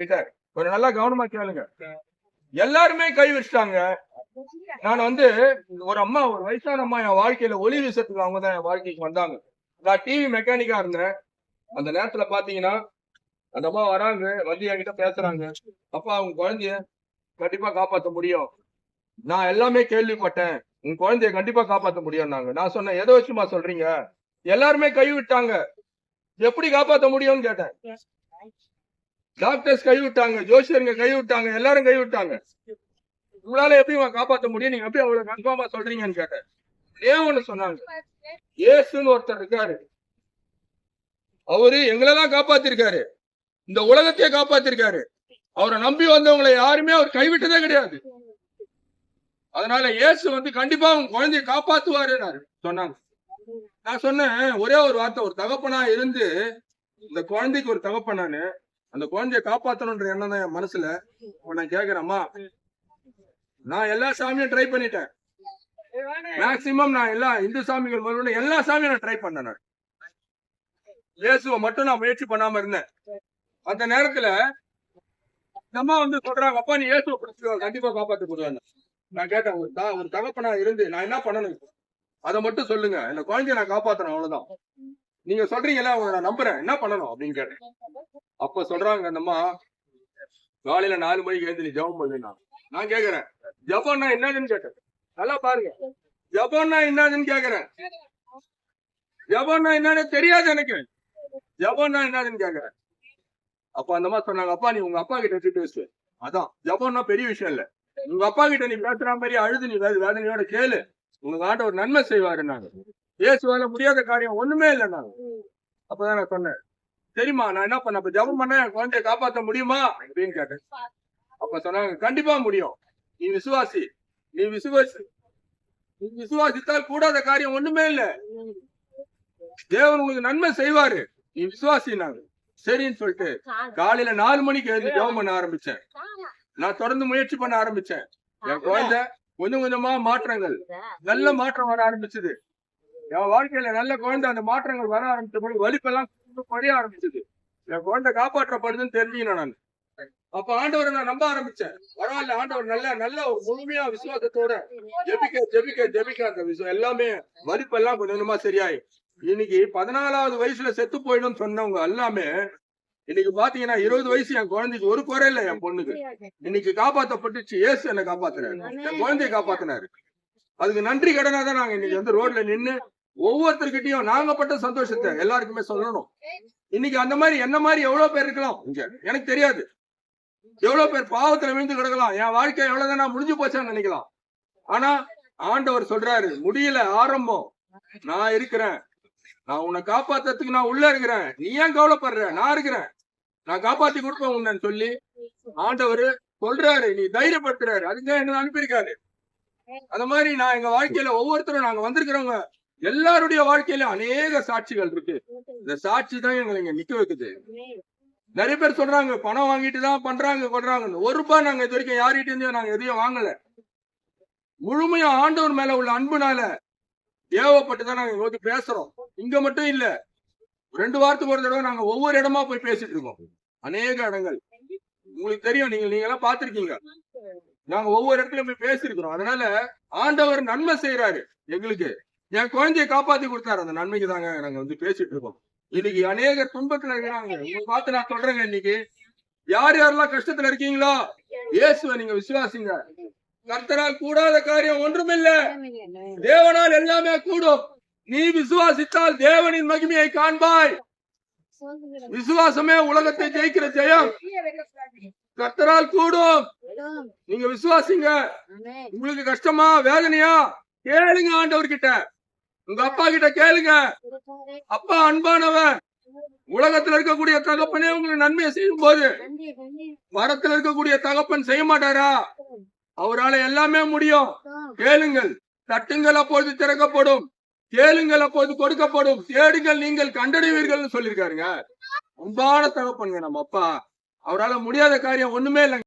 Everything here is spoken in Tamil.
பீட்டர் கொஞ்சம் நல்லா கவனமா கேளுங்க. எல்லாருமே கை வச்சிட்டாங்க. நான் வந்து ஒரு அம்மா ஒரு வயசான அம்மா என் வாழ்க்கையில ஒளி வீசத்துக்கு அவங்க தான் என் வாழ்க்கைக்கு வந்தாங்க. நான் டிவி மெக்கானிக்கா இருந்தேன். அந்த நேரத்துல பாத்தீங்கன்னா அந்த அம்மா வராங்க. வந்து என்கிட்ட பேசுறாங்க. அப்பா அவங்க குழந்தைய கண்டிப்பா காப்பாத்த முடியும். நான் எல்லாமே கேள்விப்பட்டேன். உங்க குழந்தைய கண்டிப்பா காப்பாத்த முடியும்னாங்க. நான் சொன்னேன் எதை வச்சுமா சொல்றீங்க? எல்லாருமே கை விட்டாங்க. எப்படி காப்பாத்த முடியும்னு கேட்டேன். டாக்டர்ஸ் கைவிட்டாங்க ஜோசியருங்க கைவிட்டாங்க எல்லாரும் கைவிட்டாங்க. உங்களால எப்படி காப்பாத்த முடியும்? நீங்க எப்படி அவ்வளவு கன்ஃபார்மா சொல்றீங்கன்னு கேட்டேன். ஏன் ஒண்ணு சொன்னாங்க. ஏசுன்னு ஒருத்தர் இருக்காரு. அவரு எங்களெல்லாம் காப்பாத்திருக்காரு. இந்த உலகத்தையே காப்பாத்திருக்காரு. அவரை நம்பி வந்தவங்களை யாருமே அவர் கைவிட்டதே கிடையாது. அதனால இயேசு வந்து கண்டிப்பா உங்க குழந்தைய காப்பாத்துவாரு சொன்னாங்க. நான் சொன்னேன் ஒரே ஒரு வார்த்தை ஒரு தகப்பனா இருந்து இந்த குழந்தைக்கு ஒரு தகப்பனானு அந்த குழந்தைய காப்பாத்தணும்ன்ற எண்ணம் தான் என் மனசுல. இப்ப நான் கேக்குறேம்மா நான் எல்லா சாமியும் ட்ரை பண்ணிட்டேன். மேக்சிமம் நான் எல்லா இந்து சாமிகள் முதல்ல எல்லா சாமியும் நான் ட்ரை பண்ணேன் நான். இயேசுவை மட்டும் நான் முயற்சி பண்ணாம இருந்தேன். அந்த நேரத்துல நம்ம அம்மா வந்து சொல்றாங்க அப்பா நீ இயேசுவை பிடிச்சிக்கோ கண்டிப்பா காப்பாத்தி போடுவாங்க நான் கேட்டேன் ஒரு ஒரு தகப்பனா இருந்து நான் என்ன பண்ணணும் அதை மட்டும் சொல்லுங்க. இந்த குழந்தைய நான் காப்பாத்துறேன் அவ்வளவுதான். நீங்க சொல்றீங்களா உங்களை நான் நம்புறேன். என்ன பண்ணணும்? அப்படின்னு கேட்டேன். அப்ப சொல்றாங்க அந்தம்மா காலையில நாலு மணிக்கு எழுந்து நீ ஜெபம் பண்ணுனா நான் கேக்குறேன். ஜபம்னா என்னதுன்னு கேட்டேன். நல்லா பாருங்க. ஜபம்னா என்னதுன்னு கேக்குறேன். ஜபம்னா என்னன்னு தெரியாது எனக்கு. ஜபம்னா என்னதுன்னு கேக்குறேன். அப்ப அந்த மாதிரி சொன்னாங்க அப்பா நீ உங்க அப்பா கிட்ட திட்டு பேசு. அதான் ஜபம்னா பெரிய விஷயம் இல்ல. உங்க அப்பா கிட்ட நீ பேசுற மாதிரி அழுது நீ வேதனையோட கேளு. உங்க ஒரு நன்மை செய்வாரு நாங்க இயேசுவால முடியாத காரியம் ஒண்ணுமே இல்லை நாங்க அப்பதான் நான் சொன்னேன் சரிம்மா நான் என்ன பண்ண? அப்ப ஜபம் பண்ண என் குழந்தைய காப்பாற்ற முடியுமா? அப்படின்னு கேட்டேன். அப்ப சொன்னாங்க கண்டிப்பா முடியும். நீ விசுவாசி. நீ விசுவாசி. நீ விசுவாசித்தால் கூடாத காரியம் ஒண்ணுமே இல்ல. தேவன் உங்களுக்கு நன்மை செய்வாரு. நீ விசுவாசினாங்க. சரின்னு சொல்லிட்டு காலையில நாலு மணிக்கு எழுந்து ஜெபம் பண்ண ஆரம்பிச்சேன். நான் தொடர்ந்து முயற்சி பண்ண ஆரம்பிச்சேன். என் குழந்தை கொஞ்சம் கொஞ்சமா மாற்றங்கள். நல்ல மாற்றம் வர ஆரம்பிச்சது. என் வாழ்க்கையில நல்ல குழந்தை அந்த மாற்றங்கள் வர ஆரம்பிச்ச போது வலிப்பெல்லாம் குறைய ஆரம்பிச்சது. என் குழந்தை காப்பாற்றப்படுதுன்னு தெரிஞ்சுக்கணும் நான். அப்ப ஆண்டவரை நான் நம்ப ஆரம்பிச்சேன். பரவாயில்ல ஆண்டவர் நல்ல நல்ல ஒரு முழுமையா விசுவாசத்தோட ஜெபிக்க ஜெபிக்க ஜெபிக்க அந்த விஷயம் எல்லாமே வலிப்பெல்லாம் கொஞ்சம் கொஞ்சமா சரியாயி. இன்னைக்கு பதினாலாவது வயசுல செத்து போயிடும் சொன்னவங்க எல்லாமே இன்னைக்கு பாத்தீங்கன்னா இருபது வயசு என் குழந்தைக்கு ஒரு குறை இல்லை என் பொண்ணுக்கு. இன்னைக்கு காப்பாத்தப்பட்டுச்சு. ஏசு என்ன காப்பாத்துறாரு என் குழந்தைய காப்பாத்தினாரு. அதுக்கு நன்றி கடனா தான் நாங்க இன்னைக்கு வந்து ரோட்ல நின்னு ஒவ்வொருத்தர்கிட்டயும் நாங்க பட்ட சந்தோஷத்தை எல்லாருக்குமே சொல்லணும். இன்னைக்கு அந்த மாதிரி என்ன மாதிரி எவ்வளவு பேர் இருக்கலாம்? இங்க எனக்கு தெரியாது. எவ்வளவு பேர் பாவத்துல விழுந்து கிடக்கலாம்? என் வாழ்க்கை எவ்வளவுதான் நான் முடிஞ்சு போச்சான்னு நினைக்கலாம். ஆனா ஆண்டவர் சொல்றாரு முடியல ஆரம்பம். நான் இருக்கிறேன். நான் உன்னை காப்பாத்துறதுக்கு நான் உள்ள இருக்கிறேன். நீ ஏன் கவலைப்படுற? நான் இருக்கிறேன். நான் காப்பாத்தி கொடுப்பேன் உன்னன்னு சொல்லி ஆண்டவர் சொல்றாரு. நீ தைரியப்படுத்துறாரு. அதுதான் என்ன அனுப்பியிருக்காரு. அந்த மாதிரி நான் எங்க வாழ்க்கையில ஒவ்வொருத்தரும் நாங்க வந்திருக்கிறவங்க எல்லாருடைய வாழ்க்கையில அநேக சாட்சிகள் இருக்கு. இந்த சாட்சி தான் எங்களை இங்க நிக்க வைக்குது. நிறைய பேர் சொல்றாங்க பணம் வாங்கிட்டு தான் பண்றாங்க கொள்றாங்க ஒரு ரூபாய் நாங்க இது வரைக்கும் யார்கிட்ட இருந்தே நாங்க எதையும் வாங்கல. முழுமையா ஆண்டவர் மேல உள்ள அன்புனால ஏவப்பட்டு தான் நாங்க இங்க பேசுறோம். இங்க மட்டும் இல்ல ரெண்டு வாரத்துக்கு ஒரு தடவை நாங்க ஒவ்வொரு இடமா போய் பேசிட்டு இருக்கோம். அநேக இடங்கள். உங்களுக்கு தெரியும் நீங்க நீங்க எல்லாம் பாத்திருக்கீங்க நாங்க ஒவ்வொரு இடத்துலயும் போய் பேசிருக்கிறோம் அதனால ஆண்டவர் நன்மை செய்யறாரு எங்களுக்கு. என் குழந்தைய காப்பாத்தி கொடுத்தாரு. அந்த நன்மைக்கு தாங்க நாங்க வந்து பேசிட்டு இருக்கோம். இன்னைக்கு அநேக துன்பத்துல இருக்கிறாங்க. உங்களை பார்த்து நான் சொல்றேங்க இன்னைக்கு. யார் யாரெல்லாம் கஷ்டத்துல இருக்கீங்களோ இயேசுவை நீங்க விசுவாசிங்க. கர்த்தரால் கூடாத காரியம் ஒன்றுமில்ல. தேவனால் எல்லாமே கூடும். நீ விசுவாசித்தால் தேவனின் மகிமையை காண்பாய். விசுவாசமே உலகத்தை ஜெயிக்கிற ஜெயம். கர்த்தரால் கூடும். நீங்க விசுவாசிங்க. உங்களுக்கு கஷ்டமா வேதனையா? கேளுங்க ஆண்டவர் கிட்ட உங்க அப்பா கிட்ட கேளுங்க. அப்பா அன்பானவன் உலகத்துல இருக்கக்கூடிய தகப்பனே உங்களுக்கு நன்மையை செய்யும் போது மரத்துல இருக்கக்கூடிய தகப்பன் செய்ய மாட்டாரா? அவரால எல்லாமே முடியும். கேளுங்கள். தட்டுங்கள் அப்போது திறக்கப்படும். கேளுங்கள் அப்போது கொடுக்கப்படும். தேடுங்கள் நீங்கள் கண்டடைவீர்கள்னு சொல்லியிருக்காருங்க. அன்பான தகப்பனுங்க நம்ம அப்பா. அவரால முடியாத காரியம் ஒண்ணுமே இல்லைங்க.